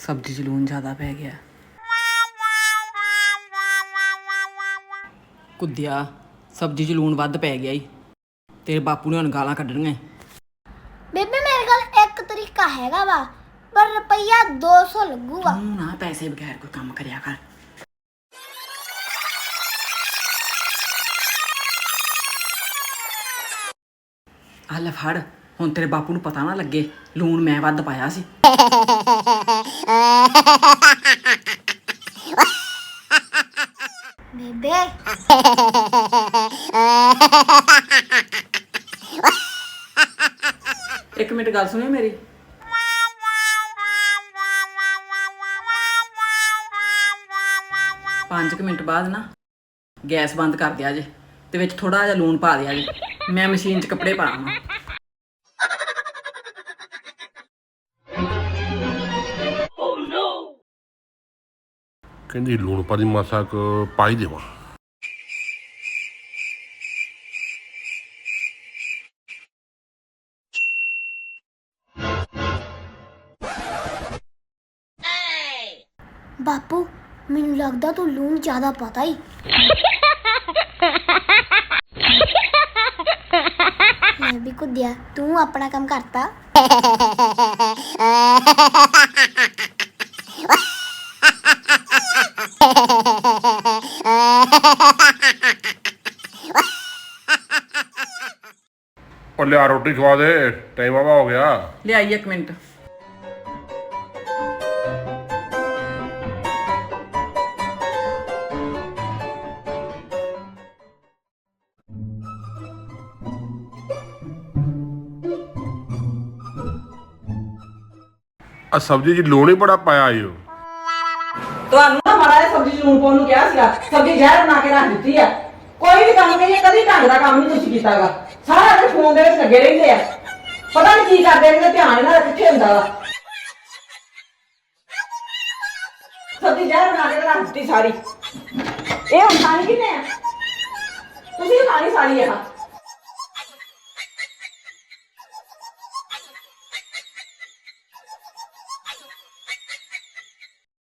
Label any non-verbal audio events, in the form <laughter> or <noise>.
ਸਬਜ਼ੀ 'ਚ ਲੂਣ ਜ਼ਿਆਦਾ ਪੈ ਗਿਆ। ਕੁੱਦਿਆ ਸਬਜ਼ੀ 'ਚ ਲੂਣ ਵੱਧ ਪੈ ਗਿਆ ਈ। ਤੇਰੇ ਬਾਪੂ ਨੇ ਹੁਣ ਗਾਲਾਂ ਕੱਢਣੀਆਂ ਈ। ਬੇਬੇ ਮੇਰੇ ਕੋਲ ਇੱਕ ਤਰੀਕਾ ਹੈਗਾ ਵਾ ਪਰ ਰੁਪਈਆ 200 ਲੱਗੂਗਾ। ਤੂੰ ਨਾ ਪੈਸੇ ਬਗੈਰ ਕੋਈ ਕੰਮ ਕਰਿਆ ਕਰ। ਆ ਲੈ ਫੜ ਹੁਣ ਤੇਰੇ ਬਾਪੂ ਨੂੰ ਪਤਾ ਨਾ ਲੱਗੇ ਲੂਣ ਮੈਂ ਵੱਧ ਪਾਇਆ ਸੀ। <laughs> ਬੇਬੇ ਇੱਕ ਮਿੰਟ ਗੱਲ ਸੁਣਿਓ ਮੇਰੀ। ਪੰਜ ਕੁ ਮਿੰਟ ਬਾਅਦ ਨਾ ਗੈਸ ਬੰਦ ਕਰ ਦਿਆ ਜੇ, ਤੇ ਵਿੱਚ ਥੋੜਾ ਜਿਹਾ ਲੂਣ ਪਾ ਦਿਆ ਜੇ। ਮੈਂ ਮਸ਼ੀਨ 'ਚ ਕੱਪੜੇ ਪਾਵਾਂ ਕਹਿੰਦੀ ਲੂਣ ਪਾਣੀ ਮਾਸਾ ਕੁ ਪਾਈ ਦੇਵਾਂ। ਬਾਪੂ, ਮੈਨੂੰ ਲੱਗਦਾ ਤੂੰ ਲੂਣ ਜ਼ਿਆਦਾ ਪਤਾ ਹੀ ਮੈਂ ਵੀ ਕੁੱਦਿਆ ਤੂੰ ਆਪਣਾ ਕੰਮ ਕਰਤਾ। ਉਹ ਲਿਆ ਰੋਟੀ ਖਵਾ ਦੇ ਟਾਈਮ ਆਵਾ ਹੋ ਗਿਆ। ਲਿਆਈ ਇੱਕ ਮਿੰਟ। ਆ ਸਬਜ਼ੀ 'ਚ ਲੂਣ ਹੀ ਬੜਾ ਪਾਇਆ ਈਓ ਤੁਹਾਨੂੰ ਸਬਜ਼ੀ 'ਚ ਲੂਣ ਪਾਉਣ ਨੂੰ ਕਿਹਾ ਸੀਗਾ, ਸਬਜ਼ੀ ਜ਼ਹਿਰ ਬਣਾ ਕੇ ਰੱਖ ਦਿੱਤੀ ਆ। ਕੋਈ ਵੀ ਕੰਮ ਨਹੀਂ ਕਦੀ ਢੰਗ ਦਾ ਕੰਮ ਨਹੀਂ ਤੁਸੀਂ ਕੀਤਾਗਾ ਸਾਰਾ ਦਿਨ ਫੋਨ ਦੇ ਵਿੱਚ ਲੱਗੇ ਰਹਿੰਦੇ ਆ। ਪਤਾ ਨਹੀਂ ਕੀ ਕਰਦੇ ਇਹਨਾਂ ਦਾ ਧਿਆਨ ਇਹਨਾਂ ਦਾ ਕਿੱਥੇ ਹੁੰਦਾ ਵਾ। ਸਬਜ਼ੀ ਜ਼ਹਿਰ ਬਣਾ ਕੇ ਰੱਖ ਦਿੱਤੀ ਸਾਰੀ। ਇਹ ਹੁਣ ਖਾਣੀ ਕਿੰਨੇ ਆ? ਤੁਸੀਂ ਖਾਣੀ ਸਾਰੀ ਆ।